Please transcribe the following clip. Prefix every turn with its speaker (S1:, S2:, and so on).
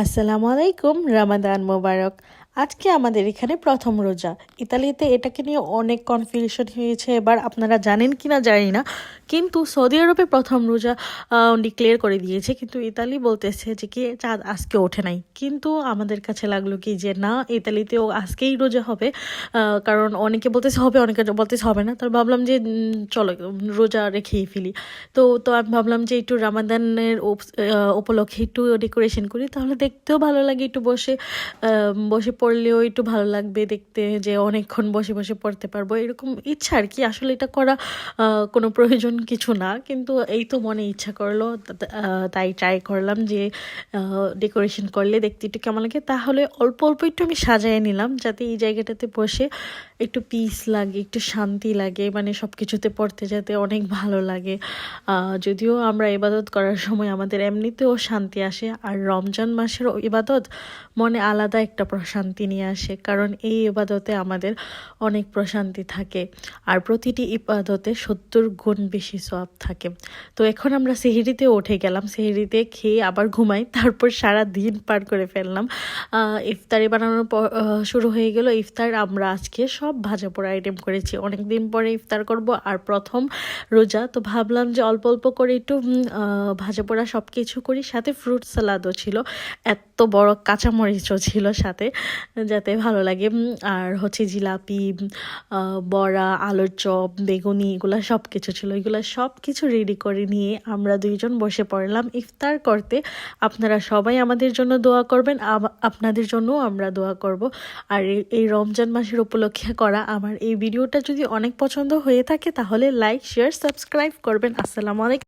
S1: আসসালামু আলাইকুম রামাদান মোবারক আজকে আমাদের এখানে প্রথম রোজা। ইতালিতে এটাকে নিয়ে অনেক কনফিউশন হয়েছে। এবার আপনারা জানেন কি না জানি না। কিন্তু সৌদি আরবে প্রথম রোজা ডিক্লেয়ার করে দিয়েছে। কিন্তু ইতালি বলতেছে যে কি, চাঁদ আজকে ওঠে নাই। কিন্তু আমাদের কাছে লাগল কি যে, না, ইতালিতেও আজকেই রোজা হবে। কারণ অনেকে বলতেছে, হবে, অনেকে বলতেছে, হবে না। তার ভাবলাম যে চলো, রোজা রেখেই ফেলি। তো তো আমি ভাবলাম যে, একটু রামাদানের উপ- উপলক্ষে একটু ডেকোরেশন করি। তাহলে দেখতেও ভালো লাগে, একটু বসে বসে পড়লেও একটু ভালো লাগবে দেখতে যে অনেকক্ষণ বসে বসে পড়তে পারব। এরকম ইচ্ছা আর কি। আসলে এটা করা কোনো প্রয়োজন কিছু না। কিন্তু এই তো মনে ইচ্ছা করল। তাই ট্রাই করলাম যে ডেকোরেশন করলে দেখতে একটু কেমন লাগে। তাহলে অল্প অল্প একটু আমি সাজিয়ে নিলাম যাতে এই জায়গাটাতে বসে একটু পিস লাগে, একটু শান্তি লাগে মানে সব কিছুতে পড়তে যাতে অনেক ভালো লাগে। যদিও আমরা ইবাদত করার সময় আমাদের এমনিতেও শান্তি আসে। আর রমজান মাসের ইবাদত মনে আলাদা একটা প্রশান্তি নিয়ে আসে, কারণ এই ইবাদতে আমাদের অনেক প্রশান্তি থাকে। আর প্রতিটি ইবাদতে সত্তর গুণ বেশি সব থাকে। তো এখন আমরা সেহেরিতে উঠে গেলাম। সেহেরিতে খেয়ে আবার ঘুমাই, তারপর সারা দিন পার করে ফেললাম। ইফতারি বানানোর শুরু হয়ে গেল। ইফতার আমরা আজকে সব ভাজা পোড়া আইটেম করেছি। অনেক দিন পরে ইফতার করব আর প্রথম রোজা। তো ভাবলাম যে অল্প অল্প করে একটু ভাজা পোড়া সব কিছু করি। সাথে ফ্রুট সালাদও ছিল। এত বড় কাঁচামরিচও ছিল সাথে। যাতে ভালো লাগে। আর হচ্ছে জিলাপি বড়া, আলুর চপ, বেগুনি, এগুলো সব কিছু ছিল। এগুলো সব কিছু রেডি করে নিয়ে আমরা দুইজন বসে পড়লাম ইফতার করতে। আপনারা সবাই আমাদের জন্য দোয়া করবেন আপনাদের জন্যও আমরা দোয়া করব। আর এই রমজান মাসের উপলক্ষে করা আমার এই ভিডিওটা যদি অনেক পছন্দ হয়ে থাকে, তাহলে লাইক শেয়ার সাবস্ক্রাইব করবেন। আসসালামু আলাইকুম।